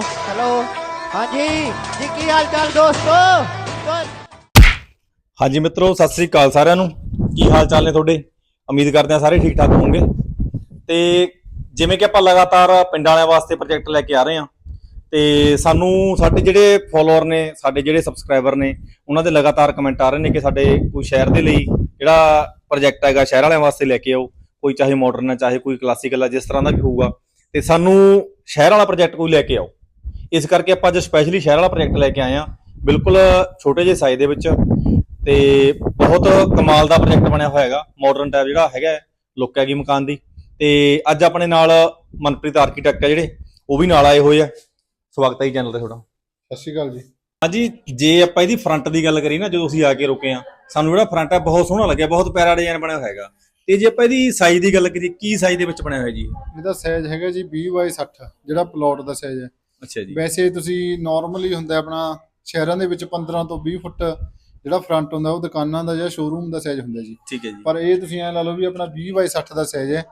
Hello, ਹਾਂਜੀ, ਜੀ ਕੀ ਹਾਲ ਚਾਲ ਦੋਸਤੋ? ਹਾਂਜੀ ਮਿੱਤਰੋ, ਸਤਿ ਸ੍ਰੀ ਅਕਾਲ ਸਾਰਿਆਂ ਨੂੰ। ਕੀ ਹਾਲ ਚਾਲ ਨੇ ਤੁਹਾਡੇ? ਉਮੀਦ ਕਰਦੇ ਹਾਂ ਸਾਰੇ ਠੀਕ ਠਾਕ ਹੋਵੋਗੇ ਤੇ ਜਿਵੇਂ ਕਿ ਆਪਾਂ ਲਗਾਤਾਰ ਪਿੰਡ ਵਾਲਿਆਂ ਵਾਸਤੇ ਪ੍ਰੋਜੈਕਟ ਲੈ ਕੇ ਆ ਰਹੇ ਹਾਂ, ਤੇ ਸਾਨੂੰ ਸਾਡੇ ਜਿਹੜੇ ਫੋਲੋਅਰ ਨੇ, ਸਾਡੇ ਜਿਹੜੇ ਸਬਸਕ੍ਰਾਈਬਰ ਨੇ, ਉਹਨਾਂ ਦੇ ਲਗਾਤਾਰ ਕਮੈਂਟ ਆ ਰਹੇ ਨੇ ਕਿ ਸਾਡੇ ਕੋਈ ਸ਼ਹਿਰ ਦੇ ਲਈ ਜਿਹੜਾ ਪ੍ਰੋਜੈਕਟ ਹੈਗਾ, ਸ਼ਹਿਰ ਵਾਲਿਆਂ ਵਾਸਤੇ ਲੈ ਕੇ ਆਓ। ਕੋਈ ਚਾਹੇ ਮਾਡਰਨ ਹੈ ਚਾਹੇ ਕੋਈ ਕਲਾਸੀਕਲ ਹੈ ਜਿਸ ਤਰ੍ਹਾਂ ਦਾ ਵੀ ਹੋਊਗਾ। ਤੇ ਸਾਨੂੰ ਸ਼ਹਿਰ ਵਾਲਾ ਪ੍ਰੋਜੈਕਟ ਕੋਈ ਲੈ ਕੇ ਆਓ। ਇਸ ਕਰਕੇ ਆਪਾਂ ਅੱਜ ਸਪੈਸ਼ਲੀ ਸ਼ਹਿਰ ਵਾਲਾ ਪ੍ਰੋਜੈਕਟ ਲੈ ਕੇ ਆਏ ਹਾਂ। ਬਿਲਕੁਲ ਛੋਟੇ ਜਿਹੇ ਸਾਈਜ਼ ਦੇ ਵਿੱਚ ਤੇ ਬਹੁਤ ਕਮਾਲ ਦਾ ਪ੍ਰੋਜੈਕਟ ਬਣਿਆ ਹੋਇਆ ਹੈਗਾ। ਮਾਡਰਨ ਟਾਈਪ ਜਿਹੜਾ ਹੈਗਾ ਲੁੱਕ ਹੈਗੀ ਮਕਾਨ ਦੀ। ਤੇ ਅੱਜ ਆਪਣੇ ਨਾਲ ਮਨਪ੍ਰੀਤ ਆਰਕੀਟੈਕਟ ਹੈ ਜਿਹੜੇ ਉਹ ਵੀ ਨਾਲ ਆਏ ਹੋਏ ਆ। ਸਵਾਗਤ ਹੈ ਜੀ ਚੈਨਲ ਤੇ ਤੁਹਾਡਾ। ਸਤਿ ਸ਼੍ਰੀ ਅਕਾਲ ਜੀ। ਹਾਂਜੀ ਜੇ ਆਪਾਂ ਇਹਦੀ ਫਰੰਟ ਦੀ ਗੱਲ ਕਰੀ ਨਾ ਜਦੋਂ ਅਸੀਂ ਆ ਕੇ ਰੁਕੇ ਆ ਸਾਨੂੰ ਜਿਹੜਾ ਫਰੰਟ ਹੈ ਬਹੁਤ ਸੋਹਣਾ ਲੱਗਿਆ ਬਹੁਤ ਪਿਆਰਾ ਡਿਜ਼ਾਈਨ ਬਣਿਆ ਹੋਇਆ ਹੈਗਾ। ਤੇ ਜੇ ਆਪਾਂ ਇਹਦੀ ਸਾਈਜ਼ ਦੀ ਗੱਲ ਕਰੀਏ ਕੀ ਸਾਈਜ਼ ਦੇ ਵਿੱਚ ਬਣਿਆ ਹੋਇਆ ਜੀ ਇਹ? ਇਹਦਾ ਸਾਈਜ਼ ਹੈਗਾ ਜੀ 20 ਬਾਈ 60 ਜਿਹੜਾ ਪਲਾਟ ਦਾ ਸਾਈਜ਼ ਹੈ। ਅੱਛਾ ਜੀ। ਵੈਸੇ ਤੁਸੀਂ ਨਾਰਮਲੀ ਹੁੰਦਾ ਆਪਣਾ ਸ਼ਹਿਰਾਂ ਦੇ ਵਿੱਚ 15 ਤੋਂ 20 ਫੁੱਟ ਜਿਹੜਾ ਫਰੰਟ ਹੁੰਦਾ ਉਹ ਦੁਕਾਨਾਂ ਦਾ ਜਾਂ ਸ਼ੋਰੂਮ ਦਾ ਸਾਈਜ਼ ਹੁੰਦਾ ਜੀ। ਠੀਕ ਹੈ ਜੀ। ਪਰ ਇਹ ਤੁਸੀਂ ਐ ਲਾ ਲਓ ਵੀ ਆਪਣਾ 20 ਬਾਈ 60 ਦਾ ਸਾਈਜ਼ ਹੈ।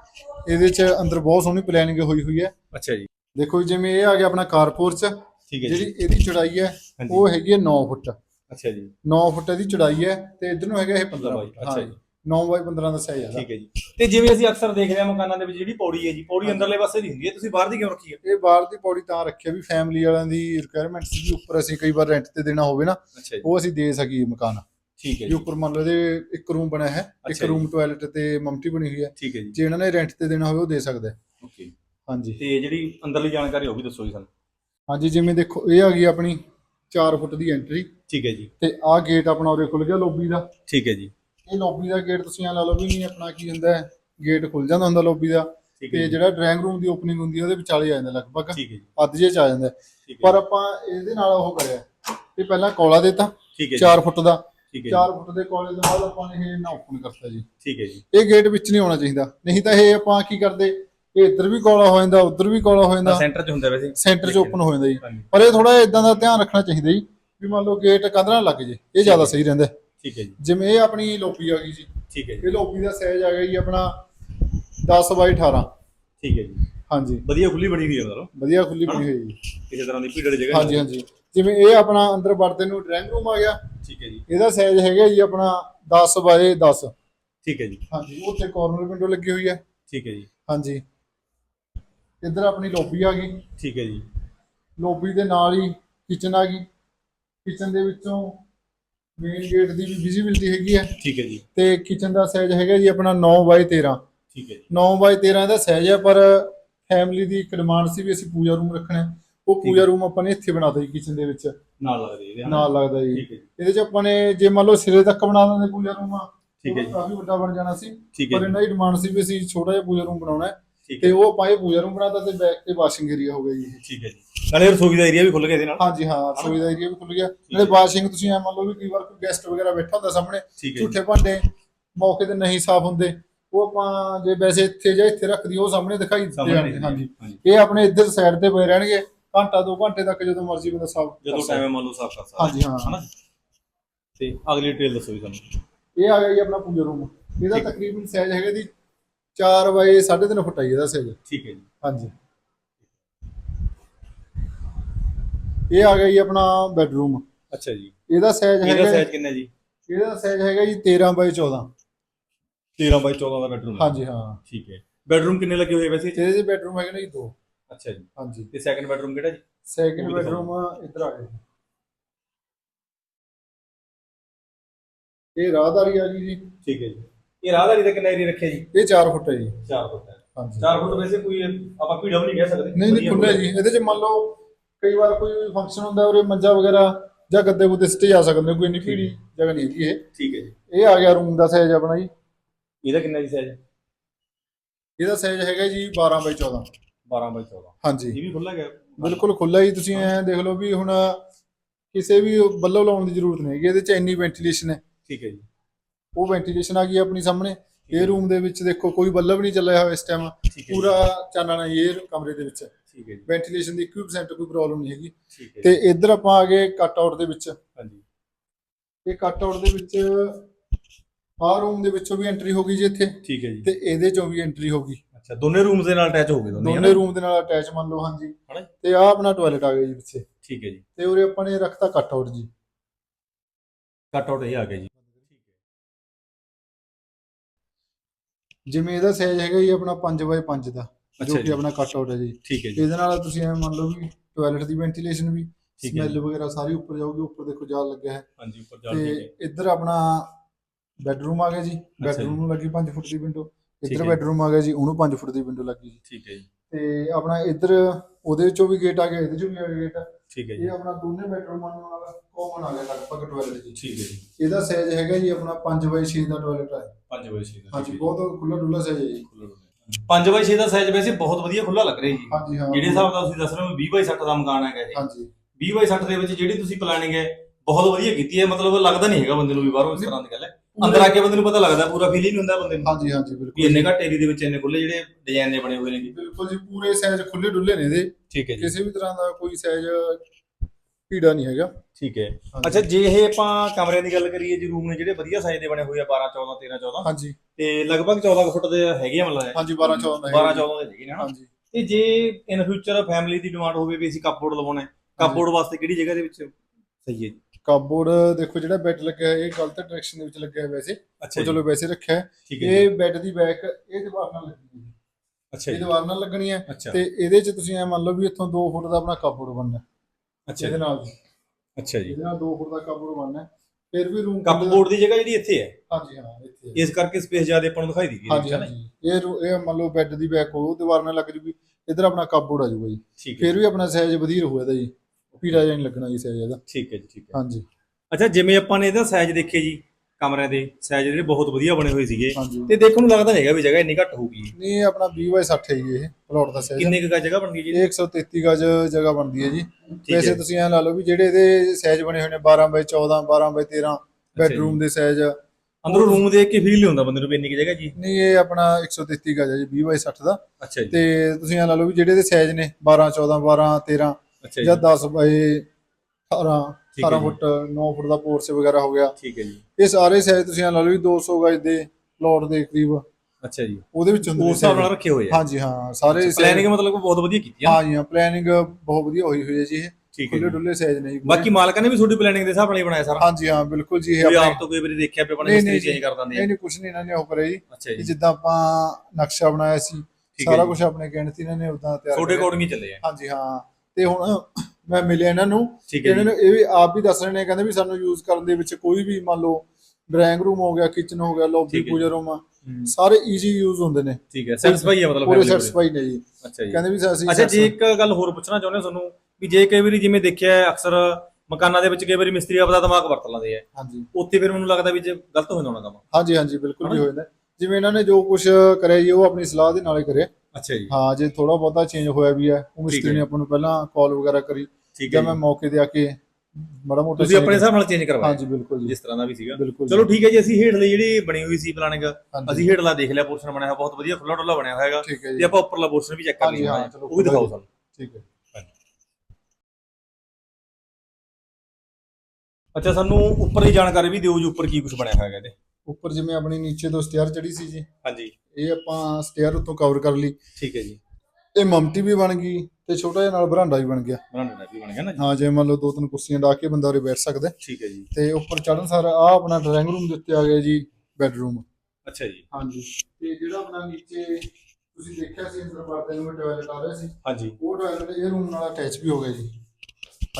ਇਹਦੇ ਚ ਅੰਦਰ ਬਹੁਤ ਸੋਹਣੀ ਪਲੈਨਿੰਗ ਹੋਈ ਹੋਈ ਹੈ। ਅੱਛਾ ਜੀ। ਦੇਖੋ ਜਿਵੇਂ ਇਹ ਆ ਗਿਆ ਆਪਣਾ ਕਾਰਪੋਰਚ ਠੀਕ ਹੈ ਜਿਹੜੀ ਇਹਦੀ ਚੌੜਾਈ ਹੈ। ਉਹ ਹੈਗੀ ਹੈ 9 ਫੁੱਟ। ਅੱਛਾ ਜੀ। 9 ਫੁੱਟ ਇਹਦੀ ਚੌੜਾਈ ਹੈ ਤੇ ਇਧਰ ਨੂੰ ਹੈਗਾ ਇਹ 15 ਬਾਈ, ਅੱਛਾ ਜੀ। 9 ਬਾਈ 15 ਦਾ ਸਾਈਜ਼ ਹੈ ਠੀਕ ਹੈ ਜੀ। ਤੇ ਜਿਵੇਂ ਅਸੀਂ ਅਕਸਰ ਦੇਖਦੇ ਹਾਂ ਮਕਾਨਾਂ ਦੇ ਵਿੱਚ ਜਿਹੜੀ ਪੌੜੀ ਹੈ ਜੀ ਪੌੜੀ ਅੰਦਰਲੇ ਪਾਸੇ ਦੀ ਹੁੰਦੀ। ਹੈ ਤੁਸੀਂ ਬਾਹਰ ਦੀ ਕਿਉਂ ਰੱਖੀ ਹੈ? ਇਹ ਬਾਹਰ ਦੀ ਪੌੜੀ ਤਾਂ ਰੱਖਿਆ ਵੀ ਫੈਮਿਲੀ ਵਾਲਿਆਂ ਦੀ ਰਿਕੁਆਇਰਮੈਂਟ ਸੀ ਉੱਪਰ ਅਸੀਂ ਕਈ ਵਾਰ ਰੈਂਟ ਤੇ ਦੇਣਾ ਹੋਵੇ ਨਾ ਅੱਛਾ ਜੀ। ਉਹ ਅਸੀਂ ਦੇ ਸਕੀਏ ਮਕਾਨ। ਠੀਕ ਹੈ ਜੀ ਉੱਪਰ ਮੰਨ ਲਓ ਇਹਦੇ ਇੱਕ ਰੂਮ ਬਣਿਆ ਹੈ ਇੱਕ। ਰੂਮ ਟਾਇਲਟ ਤੇ ਮਮਟੀ ਬਣੀ ਹੋਈ ਹੈ ਠੀਕ ਹੈ ਜੀ। ਜੇ ਇਹਨਾਂ ਨੇ ਰੈਂਟ ਤੇ ਦੇਣਾ ਹੋਵੇ ਉਹ ਦੇ ਸਕਦਾ ਹੈ। ਓਕੇ। ਹਾਂਜੀ। ਤੇ ਜਿਹੜੀ ਅੰਦਰਲੀ ਜਾਣਕਾਰੀ ਉਹ ਵੀ ਦੱਸੋ ਜੀ ਸਾਨੂੰ। ਹਾਂਜੀ ਜਿਵੇਂ ਦੇਖੋ ਇਹ ਆ ਗਈ ਆਪਣੀ 4 ਫੁੱਟ ਦੀ ਐਂਟਰੀ ਠੀਕ ਹੈ ਜੀ। ਤੇ ਆਹ ਗੇਟ ਆਪਣਾ ਉਰੇ ਖੁੱਲ ਗਿਆ ਲੌਬੀ ਦਾ। ਠੀਕ ਹੈ ਜੀ। ਇਹ ਲੌਬੀ ਦਾ ਗੇਟ ਤੁਸੀਂ ਐ ਲਾ ਲਓ ਵੀ ਨਹੀਂ ਆਪਣਾ ਕੀ ਹੁੰਦਾ ਹੈ ਗੇਟ ਖੁੱਲ ਜਾਂਦਾ ਹੁੰਦਾ ਲੌਬੀ ਦਾ ਤੇ ਜਿਹੜਾ ਡਰਾਇੰਗ ਰੂਮ ਦੀ ਓਪਨਿੰਗ ਹੁੰਦੀ ਹੈ ਉਹਦੇ ਵਿਚਾਲੇ ਆ ਜਾਂਦਾ ਲਗਭਗ ਠੀਕ ਹੈ ਜੀ। ਅੱਧ ਜੇ ਚ ਆ ਜਾਂਦਾ ਪਰ ਆਪਾਂ ਇਹਦੇ ਨਾਲ ਉਹ ਕਰਿਆ। ਇਹ ਪਹਿਲਾਂ ਕੋਲਾ ਦਿੱਤਾ ਠੀਕ ਹੈ ਜੀ। 4 ਫੁੱਟ ਦਾ। ਠੀਕ ਹੈ 4 ਫੁੱਟ ਦੇ ਕੋਲੇ ਦੇ ਬਾਅਦ ਆਪਾਂ ਨੇ ਇਹ ਨਾ ਓਪਨ ਕਰਤਾ ਜੀ। ਠੀਕ ਹੈ ਜੀ। ਇਹ ਗੇਟ ਵਿੱਚ ਨਹੀਂ ਆਉਣਾ ਚਾਹੀਦਾ। ਨਹੀਂ ਤਾਂ ਇਹ ਆਪਾਂ ਕੀ ਕਰਦੇ ਇਹ ਇੱਧਰ ਵੀ ਕੋਲਾ ਹੋ ਜਾਂਦਾ ਉੱਧਰ ਵੀ ਕੋਲਾ ਹੋ ਜਾਂਦਾ। ਸੈਂਟਰ 'ਚ ਹੁੰਦਾ ਵੈਸੇ। ਸੈਂਟਰ 'ਚ ਓਪਨ ਹੋ ਜਾਂਦਾ ਜੀ। ਪਰ ਇਹ ਥੋੜਾ ਇਦਾਂ ਦਾ ਧਿਆਨ ਰੱਖਣਾ ਚਾਹੀਦਾ ਜੀ ਵੀ ਮੰਨ ਲਓ ਗੇਟ ਕੰਧ ਨਾਲ ਲੱਗ ਜੇ ਇਹ ਜ਼ਿਆਦਾ ਸਹੀ ਰਹਿੰਦਾ। ਠੀਕ ਹੈ ਜੀ। ਜਿਵੇਂ ਇਹ ਆਪਣੀ ਲੋਪੀ ਆ ਗਈ ਜੀ। ਠੀਕ ਹੈ ਜੀ। ਇਹ ਲੋਪੀ ਦਾ ਸਾਈਜ਼ ਆ ਗਿਆ ਜੀ ਆਪਣਾ 10 ਬਾਈ 18 ਠੀਕ ਹੈ ਜੀ। ਹਾਂਜੀ। ਵਧੀਆ ਖੁੱਲੀ ਬਣੀ ਹੋਈ ਹੈ ਮਤਲਬ ਵਧੀਆ ਖੁੱਲੀ ਬਣੀ ਹੋਈ ਜੀ। ਕਿਸੇ ਤਰ੍ਹਾਂ ਦੀ ਭੀੜ ਜਗ੍ਹਾ ਹਾਂਜੀ ਹਾਂਜੀ। ਜਿਵੇਂ ਇਹ ਆਪਣਾ ਅੰਦਰ ਵੜਦੇ ਨੂੰ ਡਰਾਇੰਗ ਰੂਮ ਆ ਗਿਆ। ਠੀਕ ਹੈ ਜੀ। ਇਹਦਾ ਸਾਈਜ਼ ਹੈਗਾ ਜੀ ਆਪਣਾ 10 ਬਾਈ 10 ਠੀਕ ਹੈ ਜੀ। ਹਾਂਜੀ ਉੱਥੇ ਕਾਰਨਰ ਵਿੰਡੋ ਲੱਗੀ ਹੋਈ ਹੈ। ਠੀਕ ਹੈ ਜੀ। ਹਾਂਜੀ। ਇੱਧਰ ਆਪਣੀ ਲੋਬੀ ਆ ਗਈ। ਠੀਕ ਹੈ ਜੀ। ਲੋਬੀ ਦੇ ਨਾਲ ਹੀ ਕਿਚਨ ਆ ਗਈ। ਕਿਚਨ ਦੇ ਵਿੱਚੋਂ ਮੇਨ ਗੇਟ ਦੀ ਵੀ ਵਿਜ਼ਿਬਿਲਟੀ ਹੈਗੀ ਹੈ। ਠੀਕ ਹੈ ਜੀ। ਤੇ ਕਿਚਨ ਦਾ ਸਾਈਜ਼ ਹੈਗਾ ਜੀ ਆਪਣਾ 9 ਬਾਈ 13 ਠੀਕ ਹੈ ਜੀ। 9 ਬਾਈ 13 ਦਾ ਸਾਈਜ਼ ਹੈ ਪਰ ਫੈਮਿਲੀ ਦੀ ਇੱਕ ਡਿਮਾਂਡ ਸੀ ਵੀ ਅਸੀਂ ਪੂਜਾ ਰੂਮ ਰੱਖਣਾ ਹੈ। ਉਹ ਪੂਜਾ ਰੂਮ ਆਪਾਂ ਨੇ ਇੱਥੇ ਬਣਾਤਾ ਜੀ ਕਿਚਨ ਦੇ ਵਿੱਚ। ਨਾਲ ਲੱਗਦੇ ਇਹਦੇ? ਨਾਲ। ਲੱਗਦਾ ਜੀ। ਇਹਦੇ ਚ ਆਪਾਂ ਨੇ ਜੇ ਮੰਨ ਲਓ ਸਿਰੇ ਤੱਕ ਬਣਾ ਦਿੰਦੇ ਪੂਜਾ ਰੂਮ ਠੀਕ ਹੈ ਜੀ। ਕਾਫੀ ਵੱਡਾ ਬਣ ਜਾਣਾ ਸੀ। ਪਰ ਇਹਨਾਂ ਦੀ ਡਿਮਾਂਡ ਸੀ ਵੀ ਅਸੀਂ ਛੋਟਾ ਜਿਹਾ ਪੂਜਾ ਰੂਮ ਬਣਾਉਣਾ ਹੈ। ਠੀਕ ਤੇ ਹੈ। ਉਹ ਇਹ ਪੂਜਾ ਰੂਮ ਬਣਾਤਾ ਤੇ ਬੈਕ ਤੇ ਵਾਸ਼ਿੰਗ ਏਰੀਆ ਹੋ ਗਿਆ ਜੀ ਇਹ। ਠੀਕ ਹੈ ਜੀ। ਨਾਲੇ ਰਸੋਈ ਦਾ ਏਰੀਆ ਵੀ ਖੁੱਲ ਗਿਆ ਇਹਦੇ ਨਾਲ। ਹਾਂਜੀ ਹਾਂ ਰਸੋਈ ਦਾ ਏਰੀਆ ਵੀ ਖੁੱਲ ਗਿਆ। ਨਾਲੇ ਵਾਸ਼ਿੰਗ ਤੁਸੀਂ ਐ ਮੰਨ ਲਓ ਵੀ ਕਈ ਵਾਰ ਕੋਈ ਗੈਸਟ ਵਗੈਰਾ ਬੈਠਾ ਹੁੰਦਾ ਸਾਹਮਣੇ ਠੀਕ ਹੈ ਜੀ। ਝੂਠੇ ਭਾਂਡੇ ਮੌਕੇ ਤੇ ਨਹੀਂ ਸਾਫ਼ ਹੁੰਦੇ। ਉਹ ਆਪਾਂ ਜੇ ਵੈਸੇ ਇੱਥੇ ਜਾਂ ਇੱਥੇ ਰੱਖਦੀ ਉਹ ਸਾਹਮਣੇ ਦਿਖਾਈ ਦਿੱਤੇ ਸਾਹਮਣੇ ਹਾਂਜੀ। ਹਾਂਜੀ। ਇਹ ਆਪਣੇ ਇੱਧਰ ਸਾਈਡ ਤੇ ਪਏ ਰਹਿਣਗੇ ਘੰਟਾ ਦੋ ਘੰਟੇ ਤੱਕ ਜਦੋਂ ਮਰਜ਼ੀ ਬੰਦਾ ਸਾਫ਼ ਕਰ ਜਦੋਂ ਸਕਦਾ। ਟਾਈਮ ਮੰਨ ਲਓ ਸਾਫ਼ ਕਰ ਸਕਦਾ। ਹਾਂਜੀ ਹਾਂ। ਹਨਾ? ਤੇ ਅਗਲੀ ਡਿਟੇਲ ਦੱਸੋ ਜੀ ਸਾਨੂੰ। ਇਹ ਆ ਗਿਆ ਜੀ ਆਪਣਾ ਪੂਜਾ ਰੂਮ ਇਹਦਾ ਤਕਰੀਬਨ ਸਾਈਜ਼ ਹੈਗਾ ਜੀ 4 ਬਾਈ 3.5 ਫੁੱਟ ਆ ਜੀ ਇਹਦਾ ਸਾਈਜ਼ ਠੀਕ ਹੈ ਜੀ। ਹਾਂਜੀ। ਇਹ ਆ ਗਿਆ ਜੀ ਆਪਣਾ ਬੈਡਰੂਮ। ਅੱਛਾ ਜੀ। ਇਹਦਾ ਸਾਈਜ਼ ਇਹਦਾ ਹੈਗਾ ਸਾਈਜ਼ ਕਿੰਨਾ ਜੀ? ਇਹਦਾ ਸਾਈਜ਼ ਹੈਗਾ ਜੀ 13 ਬਾਈ 14 13 ਬਾਈ 14 ਦਾ ਬੈਡਰੂਮ ਹਾਂਜੀ ਹਾਂ। ਠੀਕ ਹੈ। ਬੈਡਰੂਮ ਕਿੰਨੇ ਲੱਗੇ ਹੋਏ ਵੈਸੇ ਇਹਦੇ ਬੈਡਰੂਮ ਹੈਗੇ ਨੇ ਜੀ ਦੋ। ਅੱਛਾ ਜੀ। ਹਾਂਜੀ। ਤੇ ਸੈਕੰਡ ਬੈਡਰੂਮ ਕਿਹੜਾ ਜੀ? ਸੈਕਿੰਡ ਬੈਡਰੂਮ ਇੱਧਰ ਆ ਗਿਆ ਇਹ ਰਾਹਦਾਰੀ ਆ ਗਈ ਜੀ। ਠੀਕ ਹੈ ਜੀ। ਇਹ ਰਾਹਦਾਰੀ ਦਾ ਕਿੰਨਾ ਏਰੀਆ ਰੱਖਿਆ ਜੀ? ਇਹ 4 ਫੁੱਟ ਹੈ ਜੀ। 4 ਫੁੱਟ ਹੈ। ਹਾਂਜੀ। 4 ਫੁੱਟ ਵੈਸੇ ਕੋਈ ਆਪਾਂ ਵੀ ਨਹੀਂ ਕਹਿ ਸਕਦੇ। ਨਹੀਂ ਨਹੀਂ ਖੁੱਲ੍ਹਾ ਜੀ। ਇਹਦੇ ਚ ਮੰਨ ਲਓ ਕਈ ਵਾਰ ਕੋਈ ਫੰਕਸ਼ਨ ਹੁੰਦਾ ਉਰੇ ਮੰਜਾ ਵਗੈਰਾ ਜਾਂ ਗੱਦੇ ਗੁੱਦੇ ਸਿੱਟੇ ਜਾ ਸਕਦੇ ਕੋਈ ਇੰਨੀ ਭੀੜੀ ਜਗ੍ਹਾ ਨਹੀਂ ਹੈਗੀ ਇਹ। ਠੀਕ ਹੈ ਜੀ। ਇਹ ਆ ਗਿਆ ਰੂਮ ਦਾ ਸਾਈਜ਼ ਆਪਣਾ ਜੀ। ਇਹਦਾ ਕਿੰਨਾ ਜੀ ਸਾਈਜ਼ ਇਹਦਾ ਸਾਈਜ਼ ਹੈਗਾ ਜੀ 12 ਬਾਈ 14 12 ਬਾਈ 14 ਹਾਂਜੀ। ਇਹ ਵੀ ਖੁੱਲਾ ਗਿਆ? ਬਿਲਕੁਲ ਖੁੱਲਾ ਜੀ। ਤੁਸੀਂ ਐ ਦੇਖ ਲਓ ਵੀ ਹੁਣ ਕਿਸੇ ਵੀ ਬੱਲਬ ਲਾਉਣ ਦੀ ਜ਼ਰੂਰਤ ਨਹੀਂ ਹੈਗੀ। ਇਹਦੇ ਚ ਇੰਨੀ ਵੈਂਟੀਲੇਸ਼ਨ ਹੈ। ਠੀਕ ਹੈ ਜੀ। ਉਹ ਵੈਂਟੀਲੇਸ਼ਨ ਆ ਗਈ ਆਪਣੀ ਸਾਹਮਣੇ। ਇਹ ਰੂਮ ਦੇ ਵਿੱਚ ਦੇਖੋ ਕੋਈ ਬੱਲਬ ਨਹੀਂ ਚੱਲਿਆ ਹੋਇਆ ਇਸ ਟਾਈਮ ਪੂਰਾ ਚਾਨਣਾ ਇਹ ਕਮਰੇ ਦੇ ਵਿੱਚ। ਠੀਕ ਹੈ ਜੀ। ਵੈਂਟੀਲੇਸ਼ਨ ਦੀ 21% ਕੋਈ ਪ੍ਰੋਬਲਮ ਨਹੀਂ ਹੈਗੀ। ਤੇ ਇੱਧਰ ਆਪਾਂ ਆ ਗਏ ਕੱਟ ਆਊਟ ਦੇ ਵਿੱਚ। ਹਾਂਜੀ। ਇਹ ਕੱਟ ਆਊਟ ਦੇ ਵਿੱਚ ਆਹ ਰੂਮ ਦੇ ਵਿੱਚੋਂ ਵੀ ਐਂਟਰੀ ਹੋ ਗਈ ਜੀ ਇੱਥੇ। ਠੀਕ ਹੈ ਜੀ। ਤੇ ਇਹਦੇ ਚੋਂ ਵੀ ਐਂਟਰੀ ਹੋ ਗਈ। ਅੱਛਾ ਦੋਨੇ ਰੂਮਸ ਦੇ ਨਾਲ ਅਟੈਚ ਹੋ ਗਏ ਦੋਨੇ ਦੋਨੇ ਰੂਮ ਦੇ ਨਾਲ ਅਟੈਚ ਮੰਨ ਲਓ ਹਾਂਜੀ? ਤੇ ਆ ਆਪਣਾ ਟਾਇਲਟ ਆ ਗਿਆ ਜੀ ਪਿੱਛੇ। ਠੀਕ ਹੈ ਜੀ। ਤੇ ਉਰੇ ਆਪਾਂ ਨੇ ਰੱਖਤਾ ਕੱਟ ਆਊਟ ਜੀ। ਕੱਟ ਆਊਟ ਇਹ ਆ ਗਿਆ ਜੀ। ਜਿਵੇਂ ਇਹਦਾ ਸਾਈਜ਼ ਹੈਗਾ ਜੀ ਆਪਣਾ 5x5 ਦਾ ਜੋ ਕਿ ਆਪਣਾ ਕੱਟ ਆਊਟ ਹੈ ਜੀ। ਠੀਕ ਹੈ ਜੀ। ਇਹਦੇ ਨਾਲ ਤੁਸੀਂ ਐ ਮੰਨ ਲਓ ਵੀ ਟਾਇਲਟ ਦੀ ਵੈਂਟੀਲੇਸ਼ਨ ਵੀ ਸਮੈਲ। ਵਗੈਰਾ ਸਾਰੀ ਉੱਪਰ ਜਾਊਗੀ ਉੱਪਰ ਦੇਖੋ ਜਾਲ ਲੱਗਿਆ ਹੈ। ਹਾਂਜੀ ਉੱਪਰ ਜਾ ਠੀਕ ਹੈ ਤੇ ਇੱਧਰ ਆਪਣਾ ਬੈੱਡਰੂਮ ਆ ਗਿਆ ਜੀ। ਬੈੱਡਰੂਮ ਨੂੰ ਲੱਗੀ 5 ਫੁੱਟ ਦੀ ਵਿੰਡੋ ਇੱਧਰ। ਬੈੱਡਰੂਮ ਆ ਗਿਆ ਜੀ ਉਹਨੂੰ 5 ਫੁੱਟ ਦੀ ਵਿੰਡੋ ਲੱਗੀ ਜੀ। ਠੀਕ ਹੈ ਜੀ। ਤੇ ਆਪਣਾ ਇੱਧਰ ਉਹਦੇ ਵਿੱਚੋਂ ਵੀ ਗੇਟ ਆ ਗਿਆ ਇਹਦੇ ਚੋਂ ਵੀ ਆ ਗਿਆ ਗੇਟ ਠੀਕ ਹੈ ਇਹ ਜੀ। ਆਪਣਾ ਦੋਨੇ ਬੈੱਡਰੂਮਾਂ ਨਾਲ ਕਾਮਨ ਆ ਗਿਆ ਲਗਭਗ ਟਾਇਲਟ ਜੀ। ਠੀਕ ਹੈ ਜੀ। ਇਹਦਾ ਸਾਈਜ਼ ਹੈਗਾ ਜੀ ਆਪਣਾ 5x6 ਦਾ ਟਾਇਲਟ ਹੈ 5 ਬਾਈ 6 ਦਾ ਹਾਂਜੀ ਬਹੁਤ ਖੁੱਲਾ ਡੁੱਲਾ ਸਾਈਜ਼ ਹੈ ਜੀ। 5 ਬਾਈ 6 ਦਾ ਸਾਈਜ਼ ਵੈਸੇ ਬਹੁਤ ਵਧੀਆ ਖੁੱਲਾ ਲੱਗ ਰਿਹਾ ਜੀ। ਹਾਂਜੀ ਹਾਂ। ਜਿਹੜੇ ਹਿਸਾਬ ਨਾਲ ਤੁਸੀਂ ਦੱਸ ਰਹੇ ਹੋ 20 ਬਾਈ 60 ਦਾ ਮਕਾਨ ਹੈਗਾ ਇਹ ਹਾਂਜੀ। 20 ਬਾਈ 60 ਦੇ ਵਿੱਚ ਜਿਹੜੀ ਤੁਸੀਂ ਪਲਾਨਿੰਗ ਹੈ ਬਹੁਤ ਵਧੀਆ ਕੀਤੀ ਹੈ। ਮਤਲਬ ਲੱਗਦਾ ਨਹੀਂ ਹੈਗਾ ਬੰਦੇ ਨੂੰ ਵੀ ਬਾਹਰੋਂ ਇਸ ਤਰ੍ਹਾਂ ਦੀ ਗੱਲ ਹੈ। ਅੰਦਰ ਆ ਕੇ ਬੰਦੇ ਨੂੰ ਪਤਾ ਲੱਗਦਾ ਪੂਰਾ ਫੀਲ ਹੀ ਨਹੀਂ ਹੁੰਦਾ ਬੰਦੇ ਨੂੰ। ਹਾਂਜੀ ਹਾਂਜੀ ਵੀ ਬਿਲਕੁਲ ਇੰਨੇ ਘੱਟ ਏਰੀਆ ਦੇ ਵਿੱਚ ਇੰਨੇ ਖੁੱਲੇ ਜਿਹੜੇ ਡਿਜ਼ਾਈਨ ਦੇ ਬਣੇ ਹੋਏ ਨੇ ਜੀ ਬਿਲਕੁਲ ਜੀ ਪੂਰੇ ਸਾਈਜ਼ ਖੁੱਲੇ ਡੁੱਲੇ ਨੇ ਇਹਦੇ। ਠੀਕ ਹੈ ਕਿਸੇ ਵੀ ਤਰ੍ਹਾਂ ਦਾ ਕੋਈ ਸਾਈਜ਼ ਭੀੜਾ ਨਹੀਂ ਹੈਗਾ। ਠੀਕ ਹੈ। ਅੱਛਾ ਜੇ ਇਹ ਆਪਾਂ ਕਮਰਿਆਂ ਦੀ ਗੱਲ ਕਰੀਏ ਜੀ ਰੂਮ ਨੇ ਜਿਹੜੇ ਵਧੀਆ ਸਾਈਜ਼ ਦੇ ਬਣੇ ਹੋਏ ਆ 12 14 13 14 ਹਾਂਜੀ। ਤੇ ਲਗਭਗ 14 ਕੁ ਫੁੱਟ ਦੇ ਹੈਗੇ ਆ ਮਤਲਬ ਹਾਂਜੀ 12 14 ਦਾ 12 ਹੈਗਾ। 14 ਦੇ ਹੈਗੇ ਨੇ ਹਾਂਜੀ। ਤੇ ਜੇ ਇਨ ਫਿਊਚਰ ਫੈਮਿਲੀ ਦੀ ਡਿਮਾਂਡ ਹੋਵੇ ਵੀ ਅਸੀਂ ਕੱਪਬੋਰਡ ਲਵਾਉਣਾ ਹੈ ਕੱਪਬੋਰਡ ਵਾਸਤੇ ਕਿਹੜੀ ਜਗ੍ਹਾ ਦੇ ਵਿੱਚ ਸਹੀ ਹੈ? ਜੀ ਕਾਬੋਰਡ ਦੇਖੋ ਜਿਹੜਾ ਬੈੱਡ ਲੱਗਿਆ ਹੈ ਇਹ ਗਲਤ ਡਾਇਰੈਕਸ਼ਨ ਦੇ ਵਿੱਚ ਲੱਗਿਆ ਹੈ ਵੈਸੇ। ਅੱਛਾ ਉਹ ਚਲੋ ਵੈਸੇ ਰੱਖਿਆ ਹੈ। ਠੀਕ ਹੈ ਜੀ। ਇਹ ਬੈੱਡ ਦੀ ਬੈਕ ਇਹ ਦੀਵਾਰ ਨਾਲ ਲੱਗੀ ਹੈ। ਅੱਛਾ ਇਹ ਜੀ। ਦੀਵਾਰ ਨਾਲ ਲੱਗਣੀ ਹੈ। ਅੱਛਾ। ਤੇ ਇਹਦੇ 'ਚ ਤੁਸੀਂ ਐ ਮੰਨ ਲਓ ਵੀ ਇੱਥੋਂ 2 ਫੁੱਟ ਦਾ ਆਪਣਾ ਕਾਬੋਰਡ ਬਣਨਾ ਹੈ। ਅੱਛਾ ਇਹਦੇ ਜੀ। ਨਾਲ ਅੱਛਾ ਜੀ। ਇਹਦੇ ਨਾਲ 2 ਫੁੱਟ ਦਾ ਕਾਬੋਰਡ ਬਣਨਾ ਹੈ। ਫਿਰ ਵੀ ਰੂਮ ਕੱਪਬੋਰਡ ਦੀ ਜਗ੍ਹਾ ਜਿਹੜੀ ਇੱਥੇ ਹੈ? ਹਾਂਜੀ ਹਾਂ ਇੱਥੇ ਹੈ। ਇਸ ਕਰਕੇ ਸਪੇਸ ਜ਼ਿਆਦਾ ਆਪਾਂ ਨੂੰ ਦਿਖਾਈ ਦੀ ਹਾਂਜੀ ਹਾਂਜੀ। ਇਹ ਰੂ- ਇਹ ਮੰਨ ਲਓ ਬੈੱਡ ਦੀ ਬੈਕ ਉਹ ਦੀਵਾਰ ਨਾਲ ਲੱਗ ਜੂਗੀ। ਇਧਰ ਆਪਣਾ ਕਾਬੋਰਡ ਆ ਜਾਊਗਾ ਜੀ। ਠੀਕ ਹੈ ਫਿਰ ਵੀ ਆਪਣਾ ਸਾਈਜ਼ ਵਧੀਆ ਰਹੂਗਾ ਇਹਦਾ ਜੀ। ਪੀੜਾ ਜਿਹਾ ਨਹੀਂ ਲੱਗਣਾ ਜੀ ਸਾਈਜ਼ ਇਹਦਾ ਠੀਕ ਹੈ ਜੀ ਠੀਕ ਹੈ। ਹਾਂਜੀ। ਅੱਛਾ ਜਿਵੇਂ ਆਪਾਂ ਨੇ ਇਹਦਾ ਸਾਈਜ਼ ਦੇਖੇ ਜੀ ਕਮਰਿਆਂ ਦੇ ਸਾਈਜ਼ ਜਿਹੜੇ ਬਹੁਤ ਵਧੀਆ ਬਣੇ ਹੋਏ ਸੀਗੇ। ਹਾਂਜੀ। ਤੇ ਦੇਖਣ ਨੂੰ ਲੱਗਦਾ ਨਹੀਂ ਹੈਗਾ ਵੀ ਜਗ੍ਹਾ ਇੰਨੀ ਘੱਟ ਹੋਊਗੀ ਨਹੀਂ ਇਹ ਆਪਣਾ 20 ਬਾਈ 60 ਹੈ ਜੀ ਇਹ ਪਲਾਟ ਦਾ ਸਾਈਜ਼। ਕਿੰਨੇ ਕੁ ਗਾ ਜਗ੍ਹਾ ਬਣ ਗਈ ਜੀ? ਇਹ 133 ਗਜ ਜਗ੍ਹਾ ਬਣਦੀ ਹੈ ਜੀ। ਵੈਸੇ ਤੁਸੀਂ ਐ ਲਾ ਲਓ ਵੀ ਜਿਹੜੇ ਇਹਦੇ ਸਾਈਜ਼ ਬਣੇ ਹੋਏ ਨੇ 12 ਬਾਈ 14 12 ਬਾਈ 13 ਬੈਡਰੂਮ ਦੇ ਸਾਈਜ਼। ਅੰਦਰੋਂ ਰੂਮ ਦੇਖ ਕੇ ਫੀਲ ਨਹੀਂ ਹੁੰਦਾ ਬੰਦੇ ਨੂੰ ਵੀ ਇੰਨੀ ਕੁ ਜਗ੍ਹਾ ਜੀ। ਨਹੀਂ ਇਹ ਆਪਣਾ 133 ਗਜ ਹੈ ਜੀ 20 ਬਾਈ 60 ਦਾ। ਅੱਛਾ ਜੀ। ਤੇ ਤੁਸੀਂ ਐ ਲਾ ਲਓ ਵੀ ਜਿਹੜੇ ਇਹਦੇ ਸਾਈਜ਼ ਨੇ 12 14 12 13 ਅੱਛਾ ਜਾਂ। ਜੀ 10 ਬਾਈ 18 ਠੀਕ ਹੈ 18 ਜੀ। ਫੁੱਟ 9 ਫੁੱਟ ਦਾ ਪੋਰਸ ਵਗੈਰਾ ਹੋ ਗਿਆ। ਠੀਕ ਹੈ ਜੀ। ਇਹ ਸਾਰੇ ਸਾਈਜ਼ ਤੁਸੀਂ ਐ ਲਾ ਲਓ ਵੀ 200 ਗਜ ਦੇ ਪਲਾਟ ਦੇ ਕਰੀਬ। ਅੱਛਾ ਜੀ। ਉਹਦੇ ਵਿੱਚ ਹੁੰਦੇ ਉਸ ਨੇ ਹਿਸਾਬ ਨਾਲ size। ਰੱਖੇ ਹੋਏ ਆ। ਹਾਂਜੀ ਹਾਂ ਸਾਰੇ ਪਲੈਨਿੰਗ ਮਤਲਬ ਬਹੁਤ ਵਧੀਆ ਕੀਤੀ ਆ। ਹਾਂ ਜੀ ਹਾਂ ਪਲੈਨਿੰਗ ਬਹੁਤ ਵਧੀਆ ਹੋਈ ਹੋਈ ਹੈ ਜੀ ਇਹ। ਠੀਕ ਹੈ ਖੁੱਲੇ ਜੀ। ਡੁੱਲੇ ਸਾਈਜ਼ ਨੇ ਜੀ ਪੂਰੇ। ਬਾਕੀ ਮਾਲਕਾਂ ਨੇ ਵੀ ਤੁਹਾਡੀ ਪਲੈਨਿੰਗ ਦੇ ਹਿਸਾਬ ਨਾਲ ਹੀ ਬਣਾਇਆ ਸਾਰਾ। ਹਾਂਜੀ ਹਾਂ ਬਿਲਕੁਲ ਜੀ ਇਹ ਕੋਈ ਆਪਣੇ ਆਪ ਤੋਂ ਕੋਈ ਵਾਰੀ ਦੇਖਿਆ ਆਪਣੇ ਨਹੀਂ, ਮਿਸਤਰੀ ਨਹੀਂ ਚੇਂਜ। ਕਰ ਦਿੰਦੇ ਨਹੀਂ ਆ। ਨਹੀਂ ਕੁਝ ਨਹੀਂ ਇਹਨਾਂ ਨੇ ਉਹ ਕਰਿਆ ਜੀ ਅੱਛਾ ਜੀ। ਜਿੱਦਾਂ ਆਪਾਂ ਨਕਸ਼ਾ ਬਣਾਇਆ ਸੀ ਹੈ ਸਾਰਾ ਜੀ। ਕੁਝ ਆਪਣੇ ਕਹਿਣ ਤੇ ਇਹਨਾਂ ਨੇ ਉਦਾਂ ਤਿਆਰ ਤੁਹਾਡੇ ਕਰਿਆ। ਅਕੋਰਡਿੰਗ ਹੀ ਚੱਲੇ ਆ। ਹਾਂਜੀ ਹਾਂ। ਤੇ ਹੁਣ ਮੈਂ ਮਿਲਿਆ ਇਹਨਾਂ ਨੂੰ ਠੀਕ ਹੈ ਇਹਨਾਂ ਨੇ ਇਹ ਵੀ ਆਪ ਵੀ ਦੱਸ ਰਹੇ ਨੇ ਕਹਿੰਦੇ ਵੀ ਸਾਨੂੰ ਯੂਜ਼ ਕਰਨ ਦੇ ਵਿੱਚ ਕੋਈ ਵੀ ਮੰਨ ਲਓ ਡਰਾਇੰਗ ਰੂਮ ਹੋ ਗਿਆ ਕਿਚਨ ਹੋ ਗਿਆ ਲੌਬੀ ਪੂਜਾ। ਰੂਮ ਹੂੰ, ਸਾਰੇ ਈਜ਼ੀ ਯੂਜ਼ ਹੁੰਦੇ ਨੇ। ਠੀਕ ਹੈ ਸੈਟੀਸਫਾਈ ਹੈ ਮਤਲਬ ਪੂਰੇ ਸੈਟੀਸਫਾਈ ਨੇ ਜੀ। ਅੱਛਾ ਜੀ। ਕਹਿੰਦੇ ਵੀ ਅਸੀਂ ਅੱਛਾ ਜੀ ਇੱਕ ਗੱਲ ਹੋਰ ਪੁੱਛਣਾ ਚਾਹੁੰਦੇ ਹਾਂ ਤੁਹਾਨੂੰ ਵੀ ਜੇ ਕਈ ਵਾਰੀ ਜਿਵੇਂ ਦੇਖਿਆ ਅਕਸਰ ਮਕਾਨਾਂ ਦੇ ਵਿੱਚ ਕਈ ਵਾਰੀ ਮਿਸਤਰੀ ਆਪਦਾ ਦਿਮਾਗ ਵਰਤ ਲੈਂਦੇ ਆ। ਹਾਂਜੀ। ਉੱਥੇ ਫਿਰ ਮੈਨੂੰ ਲੱਗਦਾ ਵੀ ਜੇ ਗਲਤ ਹੋ ਜਾਂਦਾ ਕੰਮ। ਹਾਂਜੀ ਹਾਂਜੀ ਬਿਲਕੁਲ ਵੀ ਹੋ ਜਾਂਦਾ। ਜਿਵੇਂ ਇਹਨਾਂ ਨੇ ਜੋ ਕੁਝ ਕਰਿਆ ਜੀ ਉਹ ਆਪਣੀ ਸਲਾਹ ਦੇ ਨਾਲ ਹੀ ਕਰਿਆ। ਅੱਛਾ ਜੀ। ਹਾਂ ਜੇ ਥੋੜਾ ਬਹੁਤਾ ਚੇਂਜ ਹੋਇਆ ਵੀ ਹੈ ਉਹ ਮਿਸਤਰੀ। ਨੇ ਆਪਾਂ ਨੂੰ ਪਹਿਲਾਂ ਕਾਲ ਵਗੈਰਾ ਕਰੀ ਠੀਕ ਹੈ ਜਾਂ। ਮੈਂ ਮੌਕੇ ਤੇ ਆ ਕੇ ਬੜਾ ਮੋਟਾ ਤੁਸੀਂ ਆਪਣੇ ਹਿਸਾਬ ਨਾਲ ਚੇਂਜ ਕਰਵਾਇਆ। ਹਾਂਜੀ ਬਿਲਕੁਲ ਜੀ। ਜਿਸ ਤਰ੍ਹਾਂ ਦਾ ਵੀ ਸੀਗਾ। ਚਲੋ ਠੀਕ ਹੈ ਜੀ ਅਸੀਂ ਹੇਠਲੀ ਜਿਹੜੀ ਬਣੀ ਹੋਈ ਸੀ ਪਲਾਨਿੰਗ। ਅਸੀਂ ਹੇਠਲਾ ਦੇਖ ਲਿਆ ਪੋਰਸ਼ਨ ਬਣਿਆ ਹੋਇਆ ਬਹੁਤ ਵਧੀਆ ਖੁੱਲਾ ਡੁੱਲਾ ਬਣਿਆ ਹੋਇਆ ਹੈਗਾ। ਤੇ ਆਪਾਂ ਉੱਪਰਲਾ ਪੋਰਸ਼ਨ ਵੀ ਚੈੱਕ ਕਰ ਲਈਏ। ਮਾੜਾ ਉਹ ਵੀ ਦਿਖਾਓ ਸਾਨੂੰ। ਠੀਕ ਹੈ। ਅੱਛਾ ਸਾਨੂੰ ਉੱਪਰ ਦੀ ਜਾਣਕਾਰੀ ਵੀ ਦਿਓ ਜੀ ਉੱਪਰ ਕੀ ਕੁਝ ਬਣਿਆ ਹੋਇਆ ਹੈਗਾ ਇਹਦੇ। ਉੱਪਰ ਜਿਵੇਂ ਆਪਣੀ ਨੀਚੇ ਤੋਂ ਸਟੇਅਰ ਚੜੀ ਸੀ ਜੀ। ਹਾਂਜੀ। ਇਹ ਆਪਾਂ ਸਟੇਅਰ ਉੱਤੋਂ ਕਵਰ ਕਰ ਲਈ। ਠੀਕ ਹੈ ਜੀ। ਇਹ ਮਮਟੀ ਵੀ ਬਣ ਗਈ ਤੇ ਛੋਟਾ ਜਿਹਾ ਨਾਲ ਬਰਾਂਡਾ ਵੀ ਬਣ ਗਿਆ। ਬਰਾਂਡਾ ਵੀ ਬਣ ਗਿਆ ਨਾ ਜੀ। ਹਾਂ ਜੇ ਮੰਨ ਲਓ ਦੋ ਤਿੰਨ ਕੁਰਸੀਆਂ ਢਾ ਕੇ ਬੰਦਾ ਉਰੇ ਬੈਠ ਸਕਦਾ। ਠੀਕ ਹੈ ਜੀ। ਤੇ ਉੱਪਰ ਚੜਨ ਸਾਰ ਆ ਆਪਣਾ ਡਰਾਇੰਗ ਰੂਮ ਦੇ ਉੱਤੇ ਆ ਗਿਆ ਜੀ ਬੈਡਰੂਮ ਅੱਛਾ ਜੀ। ਹਾਂਜੀ। ਤੇ ਜਿਹੜਾ ਆਪਣਾ ਨੀਚੇ ਤੁਸੀਂ ਦੇਖਿਆ ਸੀ ਅੰਦਰ ਵੜਦੇ ਨੂੰ ਟਾਇਲਟ ਆ ਰਿਹਾ ਸੀ। ਹਾਂਜੀ। ਉਹ ਟਾਇਲਟ ਇਹ ਰੂਮ ਨਾਲ ਅਟੈਚ ਵੀ ਹੋ ਗਿਆ ਜੀ।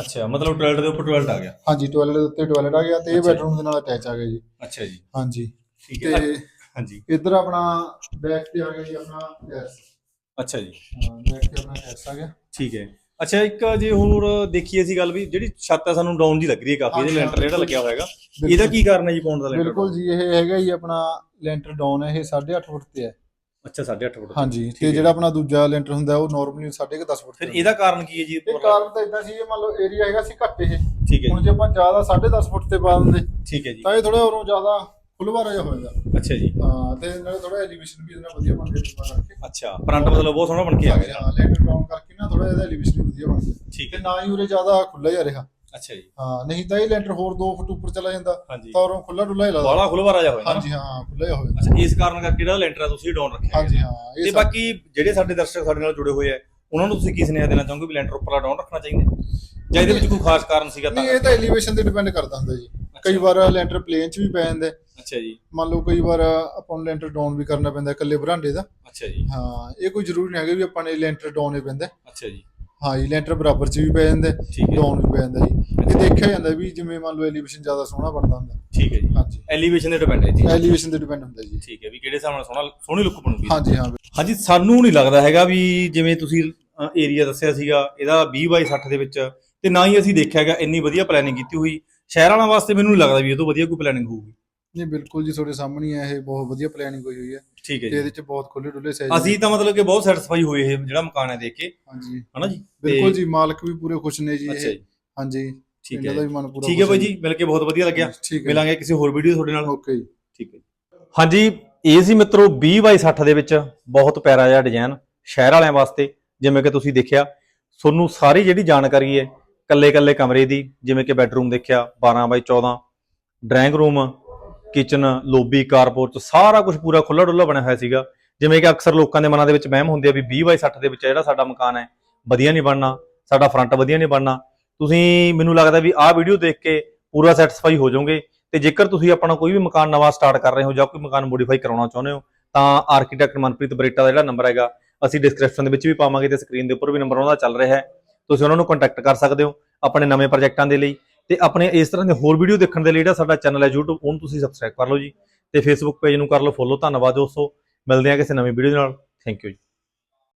ਅੱਛਾ ਮਤਲਬ ਟਾਇਲਟ ਦੇ ਉੱਪਰ ਟਾਇਲਟ ਆ ਗਿਆ? ਹਾਂਜੀ ਟਾਇਲਟ ਦੇ ਉੱਤੇ ਟਾਇਲਟ ਆ ਗਿਆ ਤੇ ਇਹ। ਬੈਡਰੂਮ ਦੇ ਨਾਲ ਅਟੈਚ ਆ ਗਿਆ ਜੀ। ਅੱਛਾ ਜੀ। ਹਾਂਜੀ। ਠੀਕ ਹੈ। ਤੇ ਹਾਂਜੀ। ਇੱਧਰ ਆਪਣਾ ਬੈਕ ਤੇ ਆ ਗਿਆ ਜੀ ਆਪਣਾ ਗੈਸ। ਅੱਛਾ ਜੀ। ਹਾਂ ਬੈਕ ਤੇ ਆਪਣਾ ਗੈਸ ਆ ਗਿਆ। ਠੀਕ ਹੈ। ਅੱਛਾ ਇੱਕ ਜੇ ਹੋਰ ਦੇਖੀਏ ਅਸੀਂ ਗੱਲ ਵੀ ਜਿਹੜੀ ਛੱਤ ਹੈ ਸਾਨੂੰ ਡਾਊਨ ਦੀ ਲੱਗ ਰਹੀ ਹੈ ਕਾਫੀ ਇਹਦੇ ਲੈਂਟਰ ਜਿਹੜਾ। ਲੱਗਿਆ ਹੋਇਆ ਹੈਗਾ। ਇਹਦਾ ਕੀ ਕਾਰਨ ਹੈ ਜੀ ਪਾਉਣ ਦਾ ਲੈਂਟਰ? ਬਿਲਕੁਲ ਜੀ ਇਹ ਹੈਗਾ ਜੀ ਆਪਣਾ ਲੈਂਟਰ ਡਾਊਨ ਹੈ ਇਹ 8.5 ਫੁੱਟ ਤੇ ਹੈ। ਅੱਛਾ 8.5 ਫੁੱਟ ਹਾਂਜੀ ਤੇ। ਜਿਹੜਾ ਆਪਣਾ ਦੂਜਾ ਲੈਂਟਰ ਹੁੰਦਾ ਉਹ ਨਾਰਮਲੀ 10.5 ਫੁੱਟ ਫਿਰ ਇਹਦਾ ਕਾਰਨ ਕੀ ਹੈ ਜੀ ਇਹ ਕਾਰਨ ਤਾਂ ਇਦਾਂ ਸੀ ਇਹ ਮੰਨ ਲਓ ਏਰੀਆ ਹੈਗਾ ਸੀ ਘੱਟ ਇਹ। ਠੀਕ ਹੈ ਹੁਣ ਜੀ। ਜੇ ਆਪਾਂ ਜ਼ਿਆਦਾ 10.5 ਫੁੱਟ ਤੇ ਪਾ ਦਿੰਦੇ ਠੀਕ ਹੈ ਜੀ। ਤਾਂ ਇਹ ਥੋੜਾ ਉਰੋਂ ਜ਼ਿਆਦਾ ਖੁੱਲਵਾਰਾ ਜਿਹਾ ਹੋ ਜਾਂਦਾ। ਅੱਛਾ ਜੀ। ਹਾਂ ਤੇ ਨਾਲੇ ਥੋੜਾ ਐਲੀਵੇਸ਼ਨ ਵੀ ਇਹਦਾ ਵਧੀਆ ਬਣ ਗਿਆ ਕਰਕੇ। ਅੱਛਾ ਫਰੰਟ ਮਤਲਬ ਬਹੁਤ ਸੋਹਣਾ ਬਣ ਕੇ ਆ ਗਿਆ। ਹਾਂ ਲੈਂਟਰ ਡਾਊਨ ਕਰਕੇ ਨਾ ਥੋੜਾ ਇਹਦਾ ਐਲੀਵੇਸ਼ਨ ਵਧੀਆ ਬਣ ਗਿਆ ਠੀਕ ਤੇ ਹੈ ਨਾ ਹੀ ਉਰੇ ਜ਼ਿਆਦਾ ਖੁੱਲਾ ਜਿਹਾ ਰਿਹਾ। ਅੱਛਾ ਜੀ। ਹਾਂ ਨਹੀਂ ਤਾਂ ਇਹ ਲੈਂਟਰ ਹੋਰ 2 ਫੁੱਟ ਉੱਪਰ ਚਲਾ ਜਾਂਦਾ ਹਾਂਜੀ। ਤਾਂ ਉਰੋਂ ਖੁੱਲਾ ਡੁੱਲਾ ਹੀ ਲੱਗਦਾ। ਬਾਲਾ ਖੁੱਲਵਾਰਾ ਜਾ ਹੋਇਆ ਨਾ। ਹਾਂਜੀ ਹਾਂ ਖੁੱਲਾ ਹੀ ਹੋ ਜਾਂਦਾ ਅੱਛਾ ਇਸ ਕਾਰਨ ਕਰਕੇ ਜਿਹੜਾ ਲੈਂਟਰ ਆ ਤੁਸੀਂ ਡਾਊਨ ਰੱਖਿਆ ਹਾਂਜੀ ਹਾਂ ਤੇ ਇਹ ਸਾ- ਬਾਕੀ ਜਿਹੜੇ ਸਾਡੇ ਦਰਸ਼ਕ ਸਾਡੇ ਨਾਲ ਜੁੜੇ ਹੋਏ ਆ ਉਹਨਾਂ ਨੂੰ ਤੁਸੀਂ ਕੀ ਸੁਨੇਹਾ ਦੇਣਾ ਚਾਹੋਗੇ ਵੀ ਲੈਂਟਰ ਉੱਪਰਲਾ ਡਾਊਨ ਰੱਖਣਾ ਚਾਹੀਦਾ ਜਾਂ ਇਹਦੇ ਵਿੱਚ ਕੋਈ ਖਾਸ ਕਾਰਨ ਸੀਗਾ ਤਾਂ ਨਹੀਂ ਇਹ ਤਾਂ ਐਲੀਵੇਸ਼ਨ ਤੇ ਡਿਪੈਂਡ ਕਰਦਾ ਹੁੰਦਾ ਜੀ। ਕਈ ਵਾਰ ਲੈਂਟਰ ਪਲੇਨ 'ਚ ਵੀ ਪੈ ਜਾਂਦਾ। ਹੈ। ਅੱਛਾ ਜੀ। ਮੰਨ ਲਓ ਕਈ ਵਾਰ ਆਪਾਂ ਨੂੰ ਲੈਂਟਰ ਡਾਊਨ ਵੀ ਕਰਨਾ ਪੈਂਦਾ ਇਕੱਲੇ ਬਰਾਂਡੇ ਦਾ। ਅੱਛਾ ਜੀ। ਹਾਂ ਇਹ ਕੋਈ ਜ਼ਰੂਰੀ ਨਹੀਂ ਹੈਗਾ ਵੀ ਆਪਾਂ ਨੇ ਲੈਂਟਰ ਡਾਊਨ ਹੀ ਪੈਂਦਾ। ਅੱਛਾ ਜੀ। ਹਾਂ ਜੀ ਲੈਂਟਰ ਬਰਾਬਰ 'ਚ ਵੀ ਪੈ ਜਾਂਦਾ ਠੀਕ ਹੈ। ਡਾਊਨ ਵੀ ਪੈ ਜਾਂਦਾ ਜੀ। ਇਹ ਦੇਖਿਆ ਜਾਂਦਾ ਵੀ ਜਿਵੇਂ ਮੰਨ ਲਓ ਐਲੀਵੇਸ਼ਨ ਜ਼ਿਆਦਾ ਸੋਹਣਾ ਬਣਦਾ ਹੁੰਦਾ। ਠੀਕ ਹੈ ਜੀ। ਹਾਂਜੀ। ਐਲੀਵੇਸ਼ਨ ਦੇ ਡਿਪੈਂਡ ਹੈ ਜੀ। ਐਲੀਵੇਸ਼ਨ ਤੇ ਡਿਪੈਂਡ ਹੁੰਦਾ ਜੀ। ਠੀਕ ਹੈ ਵੀ ਕਿਹੜੇ ਹਿਸਾਬ ਨਾਲ ਸੋਹਣਾ ਸੋਹਣੀ ਲੁੱਕ ਬਣੂਗੀ। ਹਾਂਜੀ ਹਾਂ। ਹਾਂਜੀ ਸਾਨੂੰ ਨਹੀਂ ਲੱਗਦਾ ਹੈਗਾ ਵੀ ਜਿਵੇਂ ਤੁਸੀਂ ਏਰੀਆ ਦੱਸਿਆ ਸੀਗਾ ਇਹਦਾ 20 ਬਾਈ 60 ਦੇ ਵਿੱਚ ਤੇ ਨਾ ਹੀ ਅਸੀਂ ਦੇਖਿਆ ਹੈਗਾ ਇੰਨੀ ਵਧੀਆ ਪਲੈਨਿੰਗ ਕੀਤੀ ਹੋਈ। ਸ਼ਹਿਰ ਵਾਲਾਂ ਵਾਸਤੇ ਮੈਨੂੰ ਨਹੀਂ ਲੱਗਦਾ ਵੀ ਇਹ ਤੋਂ ਵਧੀਆ ਕੋਈ ਪਲੈਨਿੰਗ ਹੋਊਗੀ। ਨਹੀਂ ਬਿਲਕੁਲ ਜੀ ਤੁਹਾਡੇ ਸਾਹਮਣੇ ਹੀ ਇਹ ਬਹੁਤ ਵਧੀਆ ਪਲੈਨਿੰਗ ਹੋਈ ਹੋਈ ਹੈ ਠੀਕ ਹੈ ਤੇ ਜੀ। ਇਹਦੇ 'ਚ ਬਹੁਤ ਖੁੱਲੇ ਡੁੱਲੇ ਸਾਈਜ਼ ਅਸੀਂ ਤਾਂ ਮਤਲਬ ਕਿ ਬਹੁਤ ਸੈਟੀਸਫਾਈ ਹੋਏ ਇਹ ਜਿਹੜਾ ਮਕਾਨ ਹੈ ਦੇਖ ਕੇ। ਹਾਂਜੀ। ਹਨਾ ਜੀ? ਬਿਲਕੁਲ ਜੀ ਮਾਲਕ ਵੀ ਪੂਰੇ ਖੁਸ਼ ਨੇ ਜੀ ਅੱਛਾ ਇਹ ਜੀ। ਹਾਂਜੀ। ਠੀਕ ਇਹਨਾਂ ਦਾ ਹੈ ਵੀ ਮਨ ਪੂਰਾ ਠੀਕ ਹੈ ਬਾਈ ਜੀ ਮਿਲ ਕੇ ਬਹੁਤ ਵਧੀਆ ਲੱਗਿਆ। ਠੀਕ ਹੈ ਮਿਲਾਂਗੇ ਕਿਸੇ ਹੋਰ ਵੀਡੀਓ ਤੁਹਾਡੇ ਨਾਲ। ਓਕੇ ਜੀ। ਠੀਕ ਹੈ ਹਾਂਜੀ ਇਹ ਸੀ ਮਿੱਤਰੋ 20 ਬਾਈ 60 ਦੇ ਵਿੱਚ ਬਹੁਤ ਪਿਆਰਾ ਜਿਹਾ ਡਿਜ਼ਾਈਨ ਸ਼ਹਿਰ ਵਾਲਿਆਂ ਵਾਸਤੇ ਜਿਵੇਂ ਕਿ ਤੁਸੀਂ ਦੇਖਿਆ। ਤੁਹਾਨੂੰ ਸਾਰੀ ਜਿਹੜੀ ਜਾਣਕਾਰੀ ਹੈ ਕੱਲੇ ਕੱਲੇ ਕਮਰੇ ਦੀ ਜਿਵੇਂ ਕਿ ਬੈੱਡਰੂਮ ਦੇਖਿਆ 12 by 14 drawing room kitchen lobby carport ਸਾਰਾ ਕੁਝ ਪੂਰਾ ਖੁੱਲਾ ਡੁੱਲਾ ਬਣਿਆ ਹੋਇਆ ਸੀਗਾ। ਜਿਵੇਂ ਕਿ ਅਕਸਰ ਲੋਕਾਂ ਦੇ ਮਨਾਂ ਦੇ ਵਿੱਚ ਵਹਿਮ ਹੁੰਦੇ ਆ ਵੀ 20 ਬਾਈ 60 ਦੇ ਵਿੱਚ ਜਿਹੜਾ ਸਾਡਾ ਮਕਾਨ ਹੈ, ਵਧੀਆ ਨਹੀਂ ਬਣਨਾ, ਸਾਡਾ ਫਰੰਟ ਵਧੀਆ ਨਹੀਂ ਬਣਨਾ। ਤੁਸੀਂ ਮੈਨੂੰ ਲੱਗਦਾ ਵੀ ਆਹ ਵੀਡੀਓ ਦੇਖ ਕੇ ਪੂਰਾ ਸੈਟੀਸਫਾਈ ਹੋ ਜਾਓਗੇ। ਤੇ ਜੇਕਰ ਤੁਸੀਂ ਆਪਣਾ ਕੋਈ ਵੀ ਮਕਾਨ ਨਵਾਂ ਸਟਾਰਟ ਕਰ ਰਹੇ ਹੋ ਜਾਂ ਕੋਈ ਮਕਾਨ ਮੋਡੀਫਾਈ ਕਰਾਉਣਾ ਚਾਹੁੰਦੇ ਹੋ, ਤਾਂ ਆਰਕੀਟੈਕਟ ਮਨਪ੍ਰੀਤ ਬਰੇਟਾ ਦਾ ਜਿਹੜਾ ਨੰਬਰ ਹੈਗਾ, ਅਸੀਂ ਡਿਸਕ੍ਰਿਪਸ਼ਨ ਦੇ ਵਿੱਚ ਵੀ ਪਾਵਾਂਗੇ ਤੇ ਸਕਰੀਨ ਦੇ ਉੱਪਰ ਵੀ ਨੰਬਰ ਉਹਨਾਂ ਦਾ ਚੱਲ ਰਿਹਾ ਹੈ। ਤੁਸੀਂ ਉਹਨਾਂ ਨੂੰ ਕੰਟੈਕਟ ਕਰ ਸਕਦੇ ਹੋ ਆਪਣੇ ਨਵੇਂ ਪ੍ਰੋਜੈਕਟਾਂ ਦੇ ਲਈ। ਤੇ ਆਪਣੇ ਇਸ ਤਰ੍ਹਾਂ ਦੇ ਹੋਰ ਵੀਡੀਓ ਦੇਖਣ ਦੇ ਲਈ ਜਿਹੜਾ ਸਾਡਾ ਚੈਨਲ ਹੈ YouTube, ਉਹਨੂੰ ਤੁਸੀਂ ਸਬਸਕ੍ਰਾਈਬ ਕਰ ਲਓ ਜੀ ਤੇ Facebook ਪੇਜ ਨੂੰ ਕਰ ਲਓ ਫੋਲੋ ਧੰਨਵਾਦ ਦੋਸਤੋ। ਮਿਲਦੇ ਹਾਂ ਕਿਸੇ ਨਵੀਂ ਵੀਡੀਓ ਨਾਲ। ਥੈਂਕ ਯੂ ਜੀ।